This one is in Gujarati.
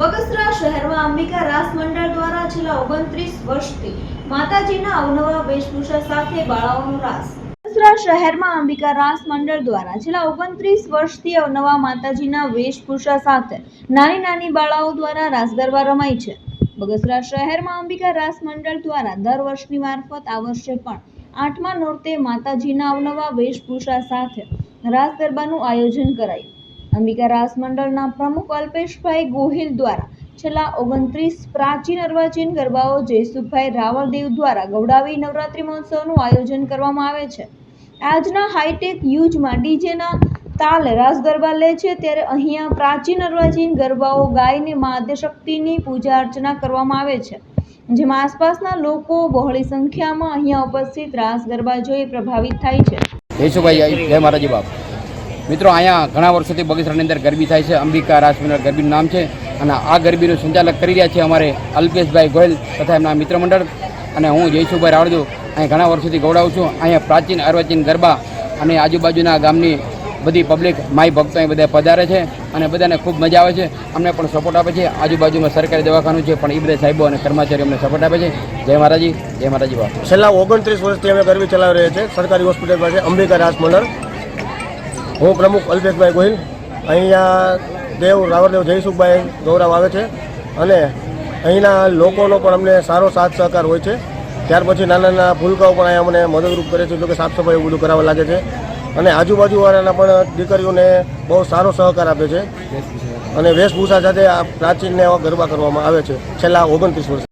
બગસરા શહેરમાં અંબિકા રાસ મંડળ દ્વારા છેલ્લા ઓગણત્રીસ વર્ષથી માતાજીના અવનવા વેશભૂષા સાથે બાળાઓનો રાસ. બગસરા શહેરમાં અંબિકા રાસ મંડળ દ્વારા છેલ્લા ઓગણત્રીસ વર્ષથી અવનવા માતાજીના વેશભૂષા સાથે નાની નાની બાળાઓ દ્વારા રાસ ગરબા રમાય છે. બગસરા શહેરમાં અંબિકા રાસ મંડળ દ્વારા દર વર્ષની મારફત આ વર્ષે પણ આઠમા નોરતે માતાજીના અવનવા વેશભૂષા સાથે રાસ ગરબાનું આયોજન કરાયું. અંબિકા રાસ મંડળના પ્રમુખ અલ્પેશભાઈ ગોહિલ દ્વારા છેલ્લા ઓગણત્રીસ પ્રાચીન અર્વાચીન ગરબાઓ જયસુખભાઈ રાવળદેવ દ્વારા ગૌડાવી નવરાત્રિ મહોત્સવનું આયોજન કરવામાં આવે છે. આજના હાઈટેક યુગમાં ડીજેના તાલ રાસ ગરબા લે છે ત્યારે અહીંયા પ્રાચીન અર્વાચીન ગરબાઓ ગાઈને મા આદ્યશક્તિની પૂજા અર્ચના કરવામાં આવે છે. જેમાં આસપાસના લોકો બહોળી સંખ્યામાં અહીંયા ઉપસ્થિત રાસ ગરબા જોઈ પ્રભાવિત થાય છે. જય મહારાજી બાપ. મિત્રો, અહીંયા ઘણા વર્ષોથી બગીચરાની અંદર ગરબી થાય છે. અંબિકા રાજમંડળ ગરબીનું નામ છે અને આ ગરબીનું સંચાલક કરી રહ્યા છે અમારે અલ્પેશભાઈ ગોયલ તથા એમના મિત્ર મંડળ અને હું જયસુભાઈ રાવળદુ અહીં ઘણા વર્ષોથી ગૌડાવું છું. અહીંયા પ્રાચીન અર્વાચીન ગરબા અને આજુબાજુના ગામની બધી પબ્લિક માય ભક્તો અહીં બધા પધારે છે અને બધાને ખૂબ મજા આવે છે. અમને પણ સપોર્ટ આપે છે. આજુબાજુમાં સરકારી દવાખાનું છે, પણ એ બધા સાહેબો અને કર્મચારીઓ અમને સપોર્ટ આપે છે. જય મહારાજી જય મહારાજી બાપ. છેલ્લા ઓગણત્રીસ વર્ષથી અમે ગરબી ચલાવી રહ્યા છીએ. સરકારી હોસ્પિટલ પાસે અંબિકા રાસ મંડળ હું પ્રમુખ અલ્પેશભાઈ ગોહિલ. અહીંયા દેવ રાવરદેવ જયસુખભાઈ ગૌરવ આવે છે અને અહીંના લોકોનો પણ અમને સારો સાથ સહકાર હોય છે. ત્યાર પછી નાના નાના ભૂલકાઓ પણ અહીંયા અમને મદદરૂપ કરે છે, જો કે સાફ સફાઈ બધું કરાવવા લાગે છે. અને આજુબાજુવાળાના પણ દીકરીઓને બહુ સારો સહકાર આપે છે. અને વેશભૂષા સાથે આ પ્રાચીનને ગરબા કરવામાં આવે છે. છેલ્લા ઓગણત્રીસ વર્ષ.